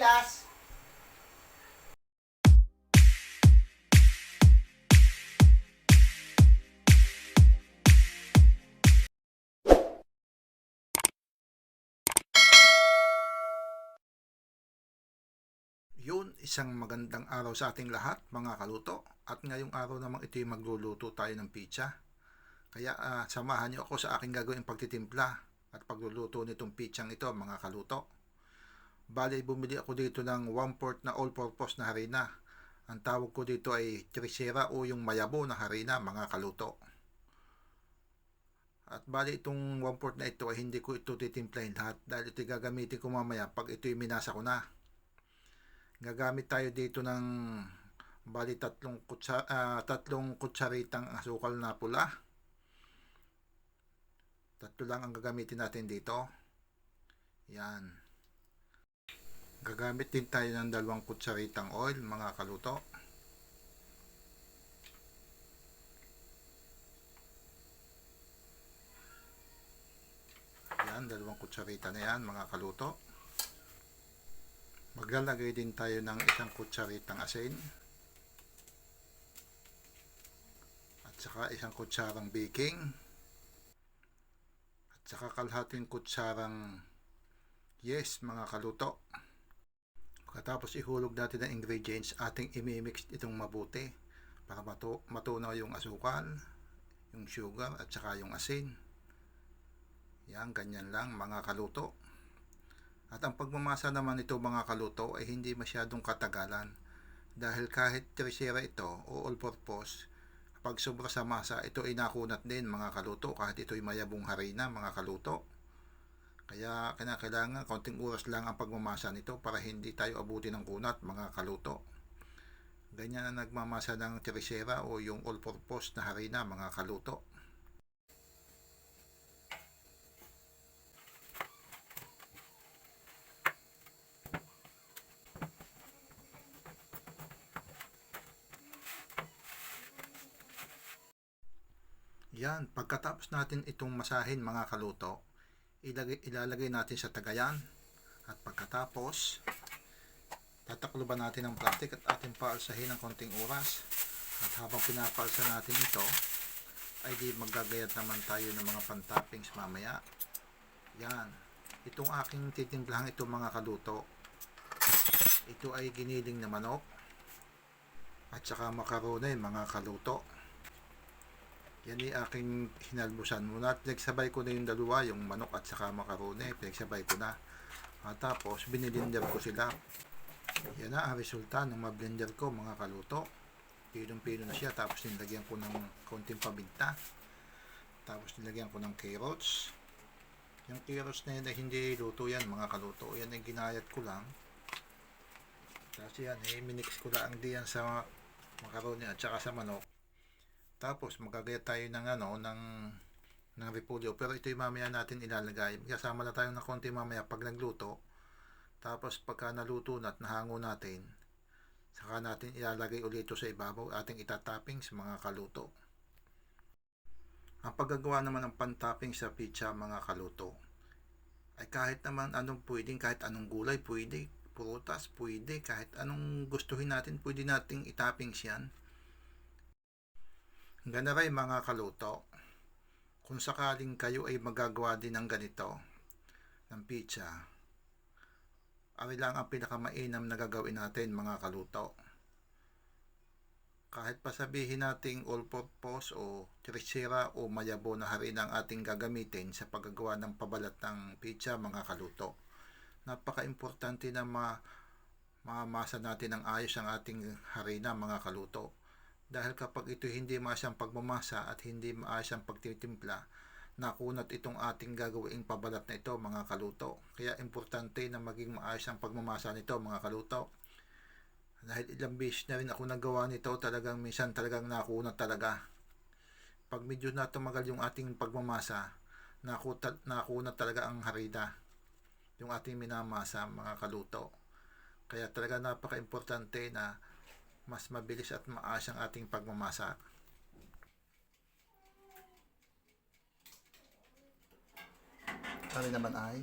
chinelas. Yun, isang magandang araw sa ating lahat, mga kaluto. At ngayong araw naman ito yung magluluto tayo ng pizza. Kaya ah, samahan niyo ako sa aking gagawin pagtitimpla at pagluluto nitong pizzang ito, mga kaluto. Bale, bumili ako dito ng 1 port na all-purpose na harina. Ang tawag ko dito ay trisera o yung mayabo na harina, mga kaluto. At bali itong 1 port na ito ay hindi ko ito titimplahin lahat dahil ito gagamitin ko mamaya pag ito minasa ko na gagamit tayo dito ng bali tatlong kutsa, ah, tatlong kutsaritang asukal na pula. Tatlo lang ang gagamitin natin dito. Yan. Gagamit din tayo ng dalawang kutsaritang oil, mga kaluto. Yan, dalawang kutsarita na yan, mga kaluto. Maglalagay din tayo ng isang kutsaritang asin. At saka isang kutsarang baking. At saka kalahating kutsarang yes, mga kaluto. Pagkatapos ihulog natin ang ingredients, ating imimix itong mabuti para matu matunaw yung asukal, yung sugar at saka yung asin. Yan, ganyan lang mga kaluto. At ang pagmamasa naman nito mga kaluto ay hindi masyadong katagalan dahil kahit trisera ito o all purpose, pag sobra sa masa, ito ay nakunat din mga kaluto kahit ito ay mayabong harina mga kaluto. Kaya kinakailangan konting oras lang ang pagmamasa nito para hindi tayo abutin ng kunat mga kaluto. Ganyan ang nagmamasa ng trisera o yung all purpose na harina mga kaluto. Yan, pagkatapos natin itong masahin mga kaluto, ilagay, ilalagay natin sa tagayan. At pagkatapos, tatakluban natin ang plastic at ating paalsahin ng konting oras. At habang pinapaalsa natin ito, ay di maggagayat naman tayo ng mga pantoppings mamaya. Yan. Itong aking titimplahan ito mga kaluto. Ito ay giniling na manok. At saka makarone mga kaluto. Yan ay aking hinalbusan muna. At pinagsabay ko na yung dalawa, yung manok at saka makarone. Pinagsabay ko na. At tapos, binilender ko sila. Yan na ang resulta ng mablender ko, mga kaluto. Pilong-pilo na siya. Tapos, nilagyan ko ng konting pabinta. Tapos, nilagyan ko ng carrots. Yung carrots na yun ay hindi luto yan, mga kaluto. Yan ay ginayat ko lang. Tapos yan, eh, minix ko lang diyan sa macaroni at saka sa manok. Tapos magagaya tayo ng ano ng ng repolyo pero ito yung mamaya natin ilalagay. Kasama na tayo ng konti mamaya pag nagluto. Tapos pagka naluto na at nahango natin, saka natin ilalagay ulit ito sa ibabaw ating itatapping sa mga kaluto. Ang paggagawa naman ng pantopping sa pizza mga kaluto ay kahit naman anong pwedeng, kahit anong gulay pwede, prutas pwede, kahit anong gustuhin natin pwede nating itoppings yan. Rin mga kaluto, kung sakaling kayo ay magagawa din ng ganito, ng pizza, ari lang ang pinakamainam na gagawin natin mga kaluto. Kahit pa sabihin nating all purpose o trisera o mayabo na harina ang ating gagamitin sa paggagawa ng pabalat ng pizza mga kaluto. Napaka-importante na ma mamasa natin ng ayos ang ating harina mga kaluto dahil kapag ito hindi maayos ang pagmamasa at hindi maayos ang pagtitimpla, nakunat itong ating gagawing pabalat na ito mga kaluto. Kaya importante na maging maayos ang pagmamasa nito mga kaluto. Dahil ilang beses na rin ako nagawa nito, talagang minsan talagang nakunat talaga. Pag medyo na tumagal yung ating pagmamasa, nakutat, nakunat talaga ang harina. Yung ating minamasa mga kaluto. Kaya talaga napaka-importante na mas mabilis at maayos ang ating pagmamasa. Ano naman ay?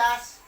Gilas.